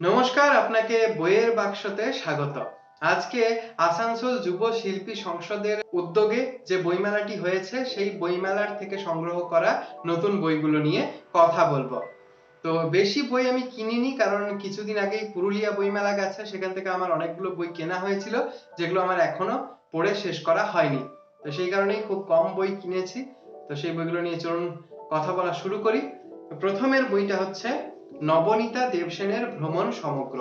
নমস্কার, আপনাকে বইয়ের বাক্সতে স্বাগত। আজকে আসানসোল যুব শিল্পী সংসদের উদ্যোগে যে বইমেলাটি হয়েছে, সেই বইমেলার থেকে সংগ্রহ করা নতুন বইগুলো নিয়ে কথা বলব। তো বেশি বই আমি কিনিনি, কারণ কিছুদিন আগেই পুরুলিয়া বইমেলা গেছে, সেখান থেকে আমার অনেকগুলো বই কেনা হয়েছিল, যেগুলো আমার এখনও পড়ে শেষ করা হয়নি। তো সেই কারণেই খুব কম বই কিনেছি। তো সেই বইগুলো নিয়ে চলুন কথা বলা শুরু করি। প্রথমের বইটা হচ্ছে নবনীতা দেবসেনের ভ্রমণ সমগ্র।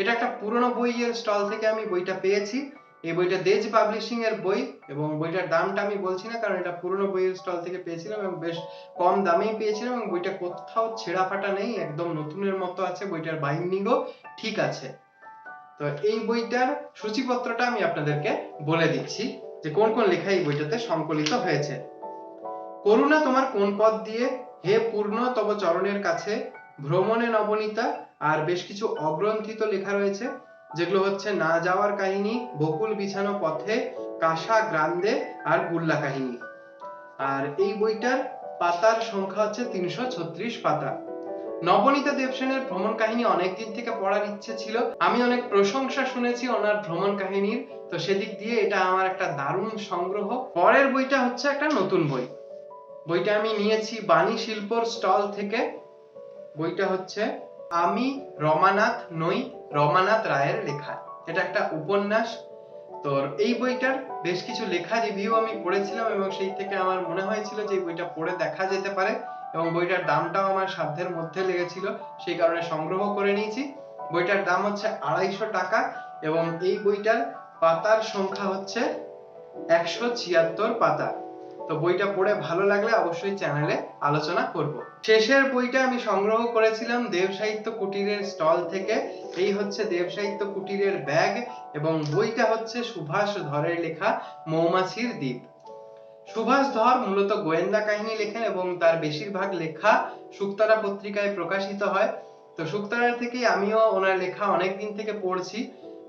এটা একটা পুরনো বইয়ের স্টল থেকে আমি বইটা পেয়েছি। এই বইটা দেজ পাবলিশিং এর বই এবং বইটার দামটা আমি বলছি না, কারণ এটা পুরনো বইয়ের স্টল থেকে পেয়েছিলাম এবং বেশ কম দামেই পেয়েছিলাম এবং বইটা কোথাও ছেঁড়া ফাটা নেই, একদম নতুনের মতো আছে, বইটার বাইন্ডিংও ঠিক আছে। তো এই বইটার সূচিপত্রটা আমি আপনাদেরকে বলে দিচ্ছি যে কোন কোন লেখা এই বইটাতে সংকলিত হয়েছে। করুণা, তোমার কোন পথ দিয়ে হে পূর্ণ, তব চরণের কাছে ভ্রমণে নবনীতা আর বেশ কিছু অগ্রন্থিত লেখা রয়েছে, যেগুলো হচ্ছে না যাওয়ার কাহিনী, বকুল বিছানো পথে, কাঁসা গ্রান্দে আর গুল্লা কাহিনী। আর এই বইটার পাতার সংখ্যা হচ্ছে তিনশো ছত্রিশ পাতা। নবনীতা দেবসেনের ভ্রমণ কাহিনী অনেকদিন থেকে পড়ার ইচ্ছে ছিল। আমি অনেক প্রশংসা শুনেছি ওনার ভ্রমণ কাহিনীর। তো সেদিক দিয়ে এটা আমার একটা দারুণ সংগ্রহ। পরের বইটা হচ্ছে একটা নতুন বই। বইটা আমি নিয়েছি বাণী শিল্পর স্টল থেকে। বইটা হচ্ছে আমি রমানাথ নই রমানাথ রায়ের লেখা। এটা একটা উপন্যাস। তো এই বইটার বেশ কিছু লেখা রিভিউ আমি পড়েছিলাম এবং সেই থেকে আমার মনে হয়েছিল যে বইটা পড়ে দেখা যেতে পারে এবং বইটার দামটাও আমার সাধ্যের মধ্যে লেগেছিল, সেই কারণে সংগ্রহ করে নিয়েছি। বইটার দাম হচ্ছে আড়াইশো টাকা এবং এই বইটার পাতার সংখ্যা হচ্ছে একশো ছিয়াত্তর পাতা। তো বইটা পড়ে ভালো লাগলে অবশ্যই চ্যানেলে আলোচনা করব। শেষের বইটা আমি সংগ্রহ করেছিলাম দেব সাহিত্য কুটিরের স্টল থেকে। এই হচ্ছে দেব সাহিত্য কুটিরের ব্যাগ এবং বইটা হচ্ছে সুভাষ ধরের লেখা মৌমাছির দ্বীপ। সুভাষ ধর মূলত গোয়েন্দা কাহিনী লেখেন এবং তার বেশিরভাগ লেখা শুকতারা পত্রিকায় প্রকাশিত হয়। তো শুকতারা থেকেই আমিও ওনার লেখা অনেক দিন থেকে পড়ছি।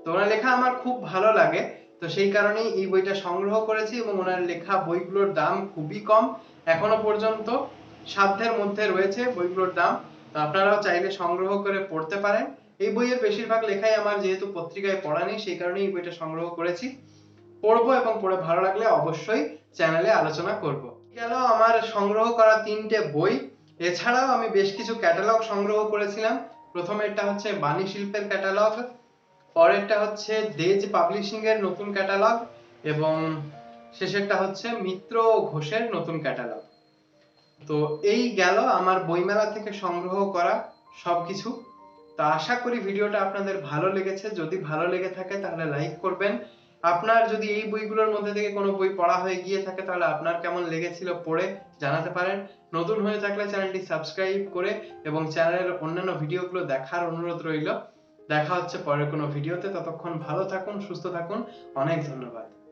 তো ওনার লেখা আমার খুব ভালো লাগে। তো সেই কারণেই এই বইটা সংগ্রহ করেছি এবং ওনার লেখা বইগুলোর দাম খুবই কম। এখনও পর্যন্ত সাধ্যের মধ্যে রয়েছে বইগুলোর দাম। তো আপনারাও চাইলে সংগ্রহ করে পড়তে পারেন। এই বইয়ের বেশিরভাগ লেখাই আমার যেহেতু পত্রিকায় পড়া নেই, সেই কারণে এই বইটা সংগ্রহ করেছি। পড়ব এবং পড়ে ভালো লাগলে অবশ্যই চ্যানেলে আলোচনা করব। গেল আমার সংগ্রহ করা তিনটে বই। এছাড়াও আমি বেশ কিছু ক্যাটালগ সংগ্রহ করেছিলাম। প্রথমেরটা হচ্ছে বাণী শিল্পের ক্যাটালগ পরেরটা হচ্ছে দেজ পাবলিশিং এর নতুন ক্যাটালগ এবং শেষেরটা হচ্ছে মিত্র ঘোষের নতুন ক্যাটালগ। তো এই গেল আমার বইমেলা থেকে সংগ্রহ করা সবকিছু। তো আশা করি ভিডিওটা আপনাদের ভালো লেগেছে। যদি ভালো লেগে থাকে তাহলে লাইক করবেন। আপনার যদি এই বইগুলোর মধ্যে থেকে কোনো বই পড়া হয়ে গিয়ে থাকে তাহলে আপনার কেমন লেগেছিল পড়ে জানাতে পারেন। নতুন হয়ে থাকলে চ্যানেলটি সাবস্ক্রাইব করে এবং চ্যানেলের অন্যান্য ভিডিওগুলো দেখার অনুরোধ রইল। দেখা হচ্ছে পরের কোনো ভিডিওতে। ততক্ষণ ভালো থাকুন সুস্থ থাকুন। অনেক ধন্যবাদ।